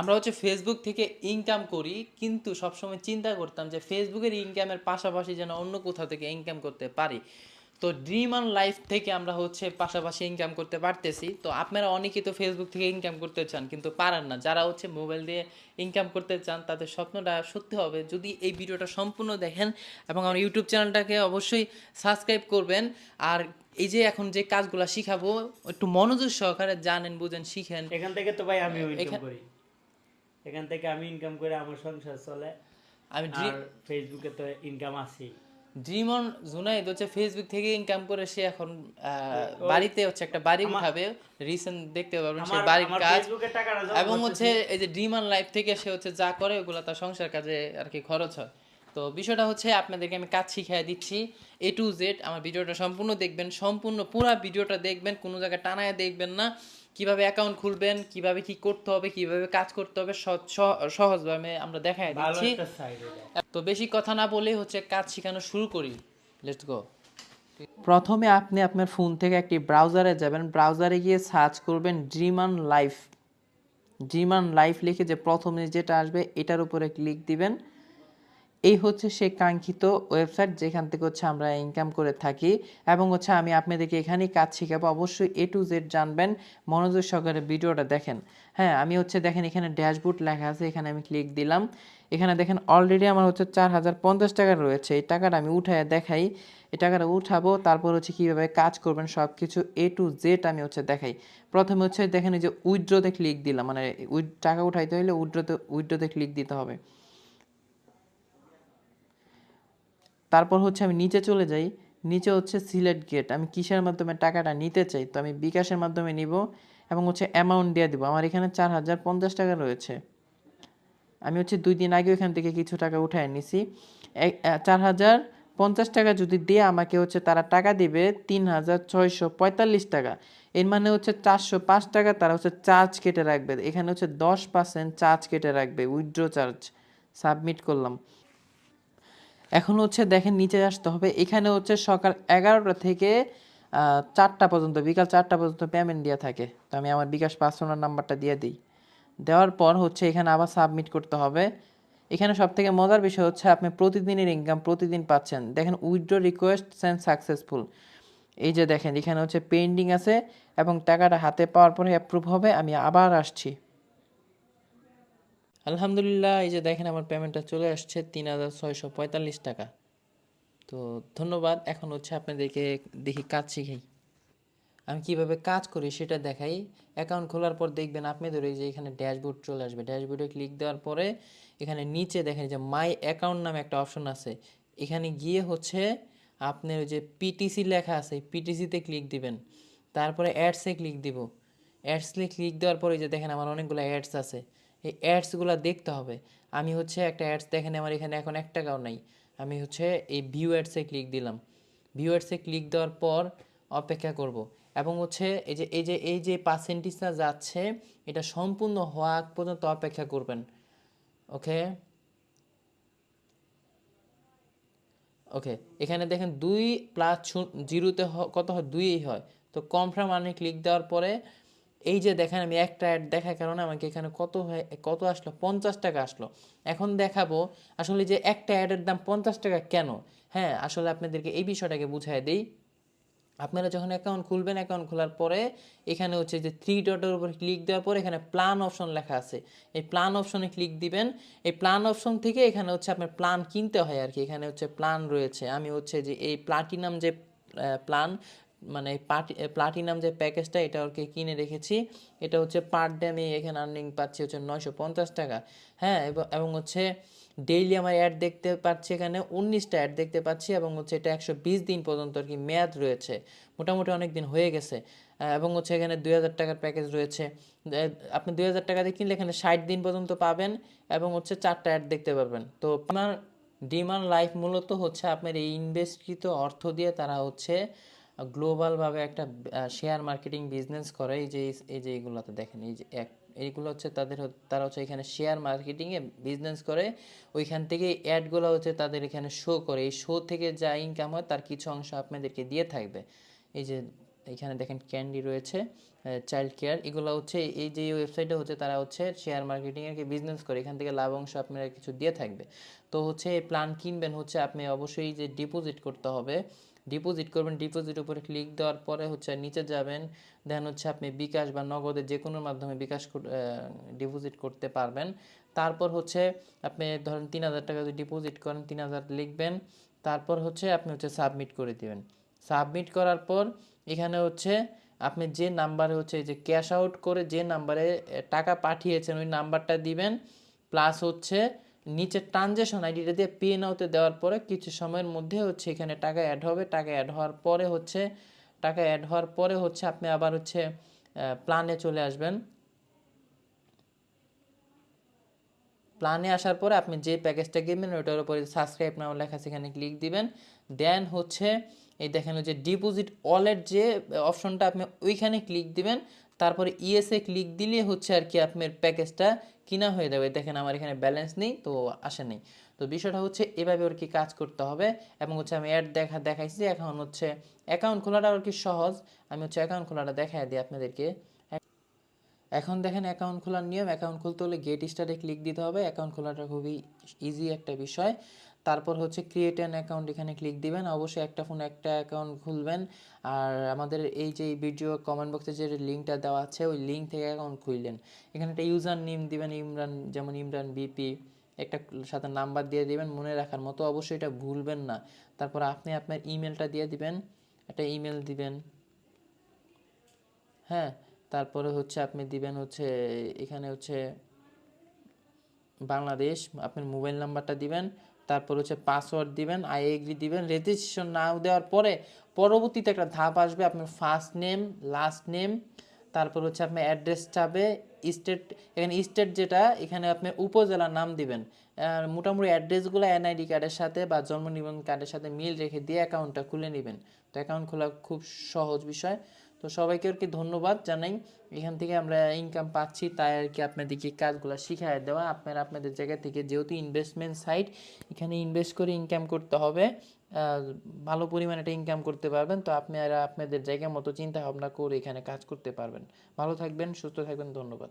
আমরা হচ্ছে ফেসবুক থেকে ইনকাম করি কিন্তু সবসময় চিন্তা করতাম যে ফেসবুকের ইনকামের পাশাপাশি যেন অন্য কোথাও থেকে ইনকাম করতে পারি। তো ড্রিম অন লাইফ থেকে আমরা হচ্ছে পাশাপাশি ইনকাম করতে পারতেছি। তো আপনারা অনেকেই তো ফেসবুক থেকে ইনকাম করতে চান কিন্তু পারেন না। যারা হচ্ছে মোবাইল দিয়ে ইনকাম করতে চান তাদের স্বপ্নটা সত্যি হবে। যদি এই ভিডিওটা সম্পূর্ণ দেখেন এবং আমার ইউটিউব চ্যানেলটাকে অবশ্যই সাবস্ক্রাইব করবেন। আর এই যে এখন যে কাজগুলো শিখাবো একটু মনোযোগ সহকারে জানেন বুঝেন শিখেন। এখান থেকে তো ভাই আমি ইনকাম করি। এখান থেকে আমি ইনকাম করে আমার সংসার চলে। আমি ফেসবুকে তো ইনকাম আছে ড্রিম অন জুনাইদ হচ্ছে ফেসবুক থেকে ইনকাম করে সে এখন বাড়িতে হচ্ছে একটা বাড়ি উঠাবে। রিসেন্ট দেখতে পাবেন সে বাড়ি বাড়ির কাজ। এবং হচ্ছে এই যে ড্রিম অন লাইফ থেকে সে হচ্ছে যা করে ওগুলো তার সংসার কাজে আর কি খরচ হয়। তো বিষয়টা হচ্ছে আপনাদেরকে আমি কাজ শিখিয়ে দিচ্ছি এ টু জেড আমার ভিডিওটা সম্পূর্ণ দেখবেন সম্পূর্ণ পুরো ভিডিওটা দেখবেন কোনো জায়গায় টানায় দেখবেন না। কীভাবে অ্যাকাউন্ট খুলবেন কীভাবে কি করতে হবে কীভাবে কাজ করতে হবে সহ- সহ- সহজভাবে আমরা দেখাই দিচ্ছি। তো বেশি কথা না বলে হচ্ছে কাজ শেখানো শুরু করি। লেটস গো প্রথমে আপনি আপনার ফোন থেকে একটি ব্রাউজারে যাবেন। ব্রাউজারে গিয়ে সার্চ করবেন ড্রিমান লাইফ ড্রিমান লাইফ লিখে যে প্রথমে যেটা আসবে এটার উপরে ক্লিক দিবেন। এই হচ্ছে সেই কাঙ্ক্ষিত ওয়েবসাইট যেখান থেকে হচ্ছে আমরা ইনকাম করে থাকি এবং হচ্ছে আমি আপনাদেরকে এখানেই কাজ শেখাবো। অবশ্যই এ টু জেড জানবেন। মনোযোগ সহকারে ভিডিওটা দেখেন। হ্যাঁ আমি হচ্ছে দেখেন এখানে ড্যাশবোর্ড লেখা আছে, এখানে আমি ক্লিক দিলাম। এখানে দেখেন অলরেডি আমার হচ্ছে চার হাজার পঞ্চাশ টাকা রয়েছে। এই টাকাটা আমি উঠায় দেখাই। এই টাকাটা উঠাবো, তারপর হচ্ছে কীভাবে কাজ করবেন সব কিছু এ টু জেড আমি হচ্ছে দেখাই। প্রথমে হচ্ছে দেখেন এই যে উইড্রোতে ক্লিক দিলাম। মানে টাকা উঠাইতে হলে উইড্রোতে উইড্রোতে ক্লিক দিতে হবে। তারপর হচ্ছে আমি নিচে চলে যাই। নিচে হচ্ছে সিলেট গেট আমি কিসের মাধ্যমে টাকাটা নিতে চাই? তো আমি বিকাশের মাধ্যমে নিব এবং হচ্ছে অ্যামাউন্ট দিয়ে দিব। আমার এখানে চার হাজার পঞ্চাশ টাকা রয়েছে। আমি হচ্ছে দুই দিন আগে ওখান থেকে কিছু টাকা উঠায় নিছি। চার হাজার পঞ্চাশ টাকা যদি দিয়ে আমাকে হচ্ছে তারা টাকা দিবে, তিন হাজার ছয়শো পঁয়তাল্লিশ টাকা। এর মানে হচ্ছে চারশো পাঁচ টাকা তারা হচ্ছে চার্জ কেটে রাখবে। এখানে হচ্ছে দশ পার্সেন্ট চার্জ কেটে রাখবে। উইথড্র চার্জ সাবমিট করলাম। এখন হচ্ছে দেখেন নিচে আসতে হবে। এখানে হচ্ছে সকাল এগারোটা থেকে চারটা পর্যন্ত, বিকাল চারটা পর্যন্ত পেমেন্ট দেওয়া থাকে। তো আমি আমার বিকাশ পার্সোনাল নাম্বারটা দিয়ে দিই। দেওয়ার পর হচ্ছে এখানে আবার সাবমিট করতে হবে। এখানে সব থেকে মজার বিষয় হচ্ছে আপনি প্রতিদিনের ইনকাম প্রতিদিন পাচ্ছেন। দেখেন উইথড্র রিকোয়েস্ট সেন্ড সাকসেসফুল এই যে দেখেন, এখানে হচ্ছে পেন্ডিং আছে এবং টাকাটা হাতে পাওয়ার পরে অ্যাপ্রুভ হবে। আমি আবার আসছি। আলহামদুলিল্লাহ, এই যে দেখেন আমার পেমেন্টটা চলে আসছে তিন হাজার ছয়শো পঁয়তাল্লিশ টাকা। তো ধন্যবাদ, এখন হচ্ছে আপনাদেরকে দেখি কাজ শিখাই। আমি কীভাবে কাজ করি সেটা দেখাই। অ্যাকাউন্ট খোলার পর দেখবেন আপনাদের এই যে এখানে ড্যাশবোর্ড চলে আসবে। ড্যাশবোর্ডে ক্লিক দেওয়ার পরে এখানে নিচে দেখেন যে মাই অ্যাকাউন্ট নামে একটা অপশন আছে। এখানে গিয়ে হচ্ছে আপনার ওই যে পিটিসি লেখা আছে পিটিসিতে ক্লিক দিবেন। তারপরে অ্যাডসে ক্লিক দিব। অ্যাডসে ক্লিক দেওয়ার পরে যে দেখেন আমার অনেকগুলো অ্যাডস আছে। এই অ্যাডসগুলো দেখতে হবে। আমি হচ্ছে একটা অ্যাডস দেখেন, আমার এখানে এখন এক টাকাও নাই। আমি হচ্ছে এই ভিউ অ্যাডসে ক্লিক দিলাম। ভিউ অ্যাডসে ক্লিক দেওয়ার পর অপেক্ষা করব। এবং হচ্ছে এই যে এই যে এই যে পার্সেন্টেজটা যাচ্ছে, এটা সম্পূর্ণ হওয়া পর্যন্ত অপেক্ষা করবেন। ওকে? ওকে, এখানে দেখেন দুই প্লাস জিরোতে কত হয়? দুইই হয়। তো কনফার্ম আনে ক্লিক দেওয়ার পরে এই যে দেখেন আমি একটা অ্যাড দেখার কারণে আমাকে এখানে কত হয়, কত আসলো? পঞ্চাশ টাকা আসলো। এখন দেখাবো, আসলে যে একটা অ্যাডের দাম পঞ্চাশ টাকা কেন? হ্যাঁ আসলে আপনাদেরকে এই বিষয়টাকে বুঝাই দিই। আপনারা যখন অ্যাকাউন্ট খুলবেন অ্যাকাউন্ট খোলার পরে এখানে হচ্ছে যে থ্রি ডটের উপর ক্লিক দেওয়ার পরে এখানে প্ল্যান অপশন লেখা আছে। এই প্ল্যান অপশনে ক্লিক দিবেন। এই প্ল্যান অপশন থেকে এখানে হচ্ছে আপনার প্ল্যান কিনতে হয় আর কি। এখানে হচ্ছে প্ল্যান রয়েছে। আমি হচ্ছে যে এই প্লাটিনাম যে প্ল্যান মানে প্লাটিনাম যে প্যাকেজটা এটা আর কি কিনে রেখেছি। এটা হচ্ছে পার ডে আমি এখানে আর্নিং পাচ্ছি হচ্ছে নয়শো পঞ্চাশ টাকা। হ্যাঁ এবং- হচ্ছে ডেইলি আমার অ্যাড দেখতে পাচ্ছি এখানে উনিশটা অ্যাড দেখতে পাচ্ছি এবং হচ্ছে এটা একশো বিশ দিন পর্যন্ত আর কি মেয়াদ রয়েছে। মোটামুটি অনেক দিন হয়ে গেছে। এবং হচ্ছে এখানে দুই হাজার টাকার প্যাকেজ রয়েছে। আপনি দুই হাজার টাকা দিয়ে কিনলে এখানে ষাট দিন পর্যন্ত পাবেন এবং হচ্ছে চারটা অ্যাড দেখতে পারবেন। তো আমার ডিমান্ড লাইফ মূলত হচ্ছে আপনার এই ইনভেস্টকৃত অর্থ দিয়ে তারা হচ্ছে গ্লোবালভাবে একটা শেয়ার মার্কেটিং বিজনেস করে, এই যে এই যে এইগুলোতে দেখেন, এই যে এক এইগুলো হচ্ছে তাদের তারা হচ্ছে এখানে শেয়ার মার্কেটিংয়ে বিজনেস করে, ওইখান থেকে অ্যাডগুলো হচ্ছে তাদের এখানে শো করে, এই শো থেকে যা ইনকাম হয় তার কিছু অংশ আপনাদেরকে দিয়ে থাকবে। এই যে এখানে দেখেন ক্যান্ডি রয়েছে চাইল্ড কেয়ার এগুলো হচ্ছে, এই যে ওয়েবসাইটে হচ্ছে তারা হচ্ছে শেয়ার মার্কেটিংয়ের বিজনেস করে, এখান থেকে লাভ অংশ আপনারা কিছু দিয়ে থাকবে। তো হচ্ছে প্ল্যান কিনবেন হচ্ছে আপনি অবশ্যই যে ডিপোজিট করতে হবে ডিপোজিট করবেন ডিপোজিট উপরে ক্লিক দেওয়ার পরে হচ্ছে নিচে যাবেন দেন হচ্ছে আপনি বিকাশ বা নগদে যে কোনো মাধ্যমে বিকাশ ডিপোজিট করতে পারবেন। তারপর হচ্ছে আপনি ধরেন তিন হাজার টাকা যদি ডিপোজিট করেন, তিন হাজার লিখবেন, তারপর হচ্ছে আপনি হচ্ছে সাবমিট করে দিবেন। সাবমিট করার পর এখানে হচ্ছে আপনি যে নাম্বারে হচ্ছে যে ক্যাশ আউট করে যে নাম্বারে টাকা পাঠিয়েছেন, ওই নাম্বারটা দিবেন প্লাস হচ্ছে নিচে ট্রানজেকশন আইডিটা দিয়ে পে নাওতে দেওয়ার পরে কিছু সময়ের মধ্যে হচ্ছে এখানে টাকা অ্যাড হবে। টাকা অ্যাড হওয়ার পরে হচ্ছে, টাকা অ্যাড হওয়ার পরে হচ্ছে আপনি আবার হচ্ছে প্ল্যানে চলে আসবেন। প্ল্যানে আসার পরে আপনি যে প্যাকেজটা কিনবেন ওটার উপরে সাবস্ক্রাইব নাও লেখা সেখানে ক্লিক দিবেন। দেন হচ্ছে, এই দেখেন যে ডিপোজিট ওয়ালেট যে অপশনটা আপনি ওইখানে ক্লিক দিবেন। তারপরে ইএসএ ক্লিক দিলে হচ্ছে আর কি আপনার প্যাকেজটা কিনা হয়ে যাবে। দেখেন আমার এখানে ব্যালেন্স নেই, তো আসে নেই। তো বিষয়টা হচ্ছে এভাবে আর কি কাজ করতে হবে এবং হচ্ছে আমি অ্যাড দেখা, দেখাইছি এখন হচ্ছে অ্যাকাউন্ট খোলাটা আর কি সহজ। আমি হচ্ছে অ্যাকাউন্ট খোলাটা দেখাই দিই আপনাদেরকে। এখন দেখেন অ্যাকাউন্ট খোলার নিয়ম অ্যাকাউন্ট খুলতে হলে গেট স্টারে ক্লিক দিতে হবে। অ্যাকাউন্ট খোলাটা খুবই ইজি একটা বিষয়। তারপর হচ্ছে ক্রিয়েট অ্যান অ্যাকাউন্ট এখানে ক্লিক দিবেন। অবশ্যই একটা ফোন একটা অ্যাকাউন্ট খুলবেন। আর আমাদের এই যে ভিডিও কমেন্ট বক্সে যে লিঙ্কটা দেওয়া আছে, ওই লিঙ্ক থেকে অ্যাকাউন্ট খুললেন। এখানে একটা ইউজার নেম দিবেন, ইমরান, যেমন ইমরান বিপি একটা সাথে নাম্বার দিয়ে দিবেন মনে রাখার মতো। অবশ্যই এটা ভুলবেন না। তারপর আপনি আপনার ইমেলটা দিয়ে দিবেন। একটা ইমেল দিবেন। হ্যাঁ তারপরে হচ্ছে আপনি দিবেন হচ্ছে এখানে হচ্ছে বাংলাদেশ, আপনার মোবাইল নাম্বারটা দিবেন। তারপর হচ্ছে পাসওয়ার্ড দিবেন আই এগ্রি দিবেন রেজিস্ট্রেশন নাও দেওয়ার পরে পরবর্তীতে একটা ধাপ আসবে আপনার ফার্স্ট নেম লাস্ট নেম তারপর হচ্ছে আপনার অ্যাড্রেস চাবে স্টেট এখানে স্টেট যেটা, এখানে আপনি উপজেলার নাম দিবেন। মোটামুটি অ্যাড্রেসগুলো এনআইডি কার্ডের সাথে বা জন্ম নিবন্ধন কার্ডের সাথে মিল রেখে দিয়ে অ্যাকাউন্টটা খুলে নেবেন। তো অ্যাকাউন্ট খোলা খুব সহজ বিষয়। তো সবাইকে আর কি ধন্যবাদ জানাই। এখান থেকে আমরা ইনকাম পাচ্ছি, তাই আর কি আপনাদেরকে কাজগুলো শিখাই দেওয়া। আপনারা আপনাদের জায়গা থেকে যেহেতু ইনভেস্টমেন্ট সাইট এখানে ইনভেস্ট করে ইনকাম করতে হবে। ভালো পরিমাণে একটা ইনকাম করতে পারবেন, তো আপনারা আপনাদের জায়গা মতো চিন্তা ভাবনা করে এখানে কাজ করতে পারবেন। ভালো থাকবেন, সুস্থ থাকবেন, ধন্যবাদ।